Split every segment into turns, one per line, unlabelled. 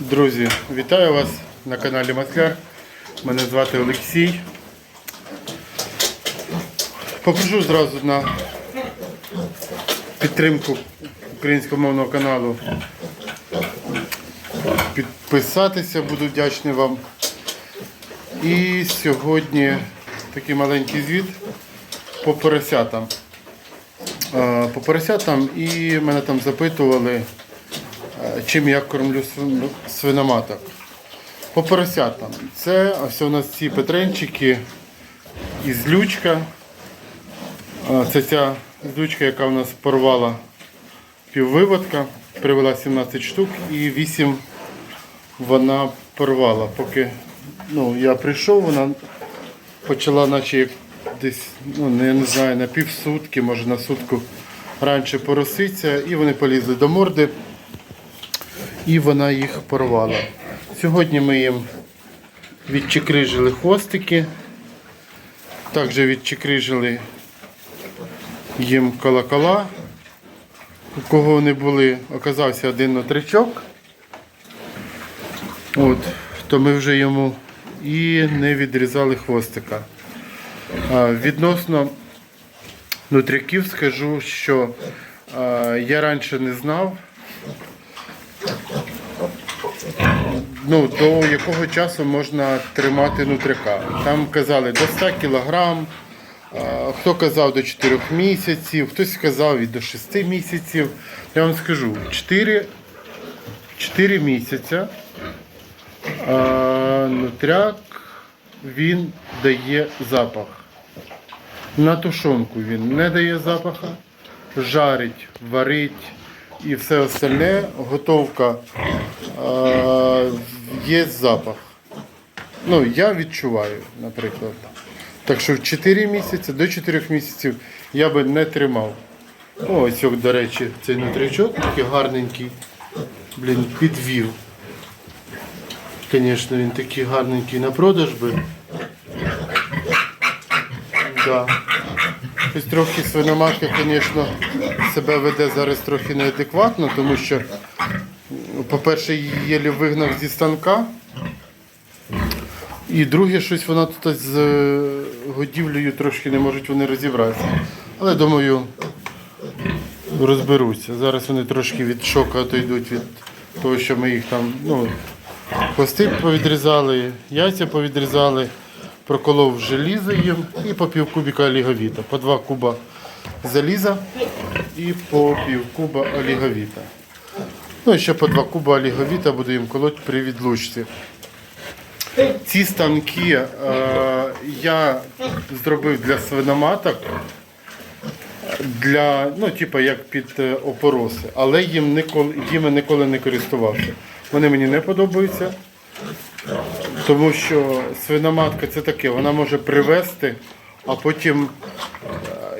Друзі, вітаю вас на каналі Масляр. Мене звати Олексій. Попрошу зразу на підтримку українськомовного каналу. Підписатися, буду вдячний вам. І сьогодні такий маленький звіт по поросятам. Е, По поросятам і мене там запитували, чим я кормлю свиноматок. По поросятам. Це ось у нас ці петренчики із лючка. Це ця злючка, яка у нас порвала піввиводка, привела 17 штук і 8 вона порвала. Поки ну, я прийшов, вона почала наче десь, ну не, не знаю, на півсутки, може на сутку раніше пороситься, і вони полізли до морди, і вона їх порвала. Сьогодні ми їм відчекрижили хвостики, також відчекрижили їм колокола. У кого вони були, оказався один нутричок. От, то ми вже йому і не відрізали хвостика. А, Відносно нутряків скажу, що а, я раніше не знав, ну, до якого часу можна тримати нутряка. Там казали до 100 кілограм, хто казав до 4 місяців, хтось казав і до 6 місяців. Я вам скажу, 4, 4 місяця а, нутряк він дає запах. На тушонку він не дає запаха, жарить, варить і все остальне, готовка а, є запах. Ну, я відчуваю, наприклад. Так що в 4 місяці, до 4 місяців я би не тримав. О, ось, от, до речі, цей нутрячок такий гарненький. Блін, підвів. Звісно, він такий гарненький на продаж би. Да. Щось трохи свиноматка, звісно, себе веде зараз трохи неадекватно, тому що, ну, по-перше, її єлі вигнав зі станка. І друге, щось вона тут з е, годівлею трошки не можуть вони розібратися. Але думаю, розберуться. Зараз вони трошки від шоку йдуть від того, що ми їх там, ну, хвости повідрізали, яйця повідрізали, проколов желізо їм і по пів кубіка оліговіта. По два куба заліза і по пів куба оліговіта. Ну ще по два куба оліговіта буду їм колоть при відлучці. Ці станки е, я зробив для свиноматок, для, ну, типу, як під е, опороси, але їм ніколи, їм ніколи не користувався. Вони мені не подобаються, тому що свиноматка це таке, вона може привезти, а потім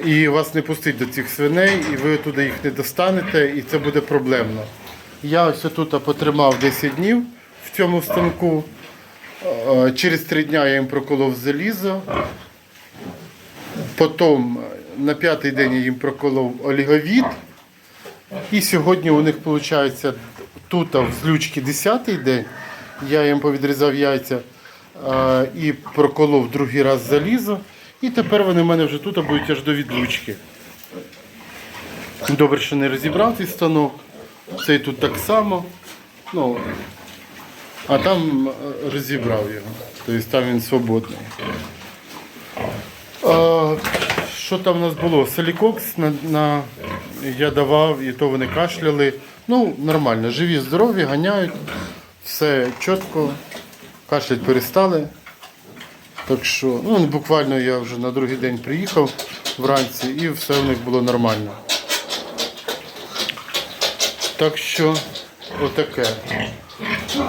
е, і вас не пустить до цих свиней, і ви туди їх не достанете, і це буде проблемно. Я ось тут потримав 10 днів в цьому станку. Е, Через три дні я їм проколов залізо. Потім е, на п'ятий день я їм проколов оліговіт. І сьогодні у них виходить тут в злючки 10-й день. Я їм повідрізав яйця е, і проколов другий раз залізо. І тепер вони в мене вже тут будуть аж до відлучки. Добре, що не розібрав цей станок. Цей тут так само. Ну, а там е, розібрав його. Тобто там він свободний. А, що там у нас було? Солікокс на, на, я давав, і то вони кашляли. Ну, нормально, живі, здорові, ганяють, все чітко, кашлять перестали. Так що, ну, буквально я вже на другий день приїхав вранці і все в них було нормально. Так що, отаке.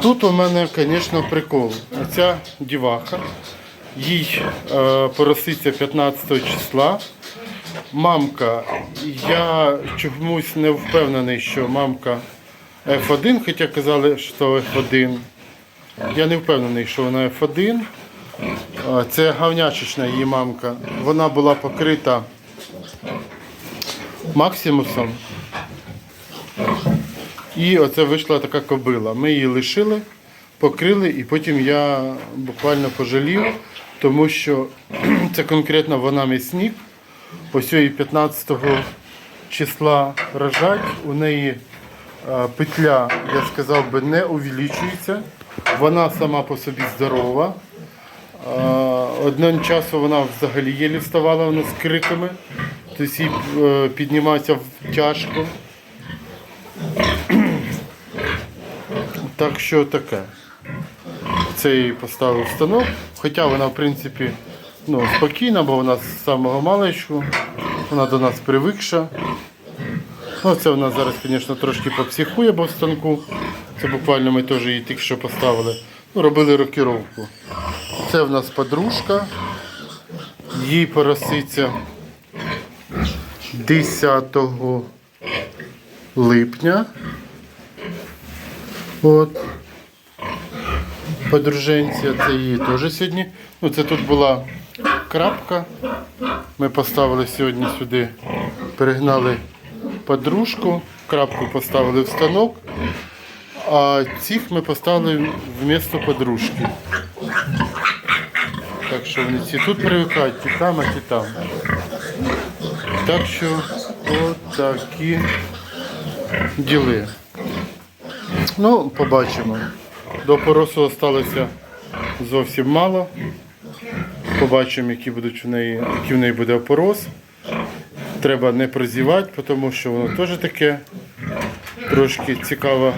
Тут у мене, звісно, прикол. Оця діваха, їй е, пороситься 15 числа. Мамка, я чомусь не впевнений, що мамка F1, хоча казали, що F1. Я не впевнений, що вона F1. Е, Це гавнячечна її мамка. Вона була покрита Максимусом. І оце вийшла така кобила. Ми її лишили, покрили, і потім я буквально пожалів, тому що це конкретно вона м'ясник. Ось її 15 числа рожать. У неї е, петля, я сказав би, не увеличується. Вона сама по собі здорова. Е, Одним часом вона взагалі єлі вставала вона з криками, тобто їй е, підніматися тяжко. Так що таке. Це їй поставив станок. Хоча вона, в принципі, ну, спокійна, бо вона з самого маличку, вона до нас привикша. Ну, це вона зараз, звісно, трошки попсихує, бо в станку. Це буквально ми теж її тільки що поставили. Ну, робили рокіровку. Це в нас подружка. Їй пороситься 10 липня. От. Подруженця, це її теж сьогодні. Ну, це тут була крапка. Ми поставили сьогодні сюди, перегнали подружку, крапку поставили в станок, а цих ми поставили вмісто подружки. Так що вони ці тут привикають, ті там, а ті там. Так що от такі діли. Ну, побачимо. До поросу залишилося зовсім мало. Побачимо, які будуть в неї, який в неї буде опорос. Треба не прозівати, тому що воно теж таке трошки цікава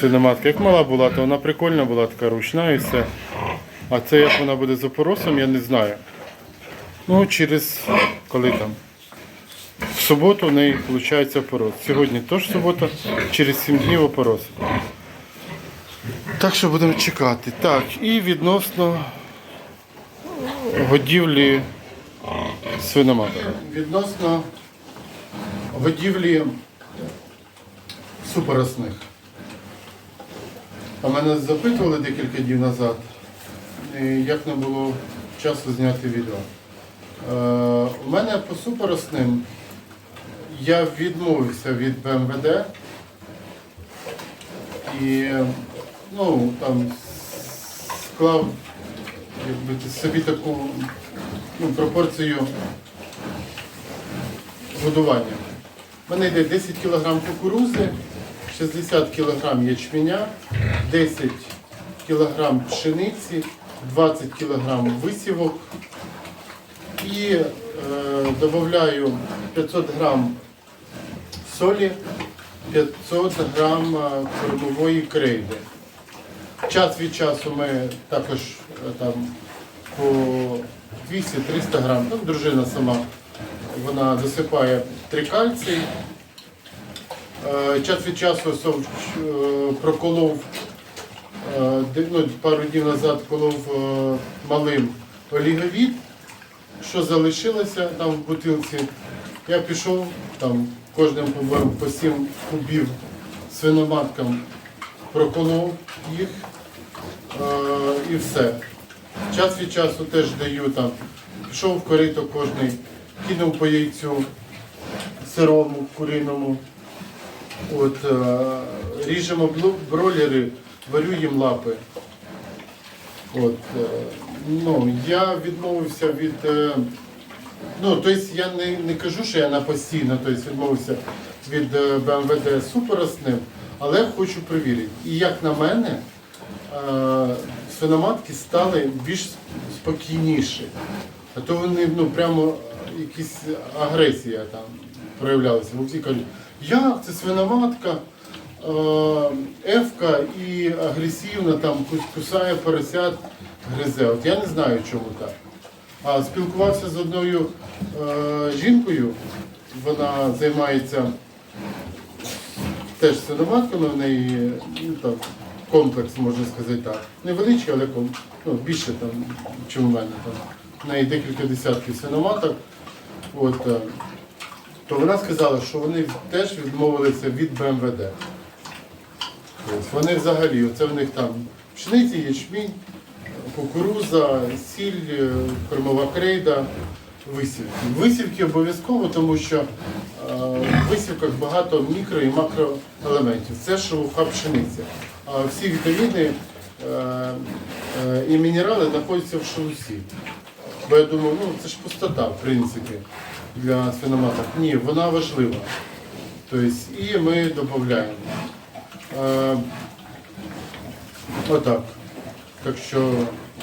свиноматка. Як мала була, то вона прикольна була, така ручна і все. А це як вона буде з опоросом, я не знаю. Ну, через коли там. Суботу в неї виходить опорос. Сьогодні теж субота, через 7 днів опорос. Так що будемо чекати. Так, і відносно годівлі свиноматок. Відносно годівлі супоросних. А мене запитували декілька днів назад, е, як не було часу зняти відео. Е, у мене по супоросним я відмовився від БМВД і ну, там склав якби, собі таку ну, пропорцію годування. У мене йде 10 кг кукурузи, 60 кг ячменя, 10 кг пшениці, 20 кг висівок і е, додаю 500 грам солі, 500 грам е, кормової крейди. Час від часу ми також е, там по 200-300 грам, там дружина сама, вона досипає трикальцій. Е, Час від часу Совч е, проколов ну, пару днів назад колов малим оліговід, що залишилося там в бутилці. Я пішов там кожним по- по 7 кубів свиноматкам проколов їх е, і все. Час від часу теж даю там, пішов в корито кожний, кинув по яйцю сирому, куриному. От, е, ріжемо бролери, варю їм лапи. От, е, ну, я відмовився від. Е, Ну, тобто я не, не кажу, що я на постійно тобто, відмовився від е, БМВД супоросним, але хочу перевірити. І як на мене, е, свиноматки стали більш спокійніші. А то вони ну, прямо якісь агресія там проявлялася. Всі кажуть, як це свиноматка, е, Евка і агресивна там кус- кусає поросят, гризе. От я не знаю, чому так. А спілкувався з одною е, жінкою, вона займається теж свиноматками, в неї ну, там, комплекс, можна сказати так. Невеличкий, але ну, більше там, чим у мене. Там. В неї декілька десятків свиноматок. От, е, то вона сказала, що вони теж відмовилися від БМВД. Ось, вони взагалі, оце в них там пшениці, ячмінь, кукуруза, сіль, е, кормова крейда, висівки. Висівки обов'язково, тому що в висівках багато мікро і макроелементів. Це шелуха пшениці. А всі вітаміни е, е, і мінерали знаходяться в шелусі. Бо я думаю, ну це ж пустота, в принципі, для свиноматок. Ні, вона важлива. Тобто, і ми додаємо. Е, отак. Так що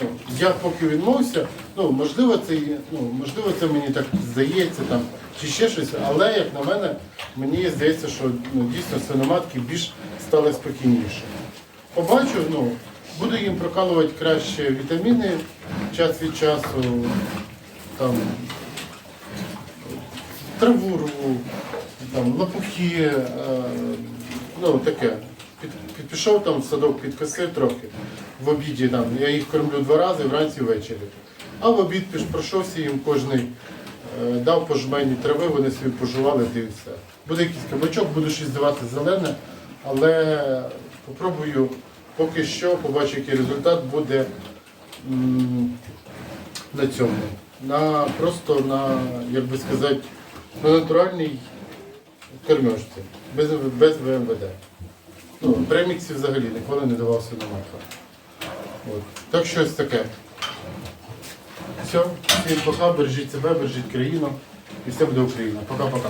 ну, я поки відмовився, ну можливо, це ну, можливо, це мені так здається там, чи ще щось, але як на мене, мені здається, що ну, дійсно свиноматки більш стали спокійніше. Побачу, ну, буду їм прокалувати краще вітаміни час від часу, там, траву рву, там, лопухи, е, ну таке. Під, під, пішов там садок, підкосив трохи в обіді там. Я їх кормлю два рази вранці ввечері. А в обід піш пройшовся їм кожний, е, дав по жмені трави, вони собі пожували, та і все. Буде якийсь кабачок, буду щось давати зелене, але попробую поки що, побачу, який результат буде на цьому. На просто на, як би сказати, на натуральній кормежці, без, без ВМВД. Ну, преміксів взагалі ніколи не давався на марка. От. Так щось таке. Все, всім пока, бережіть себе, бережіть країну. І все буде Україна. Пока-пока.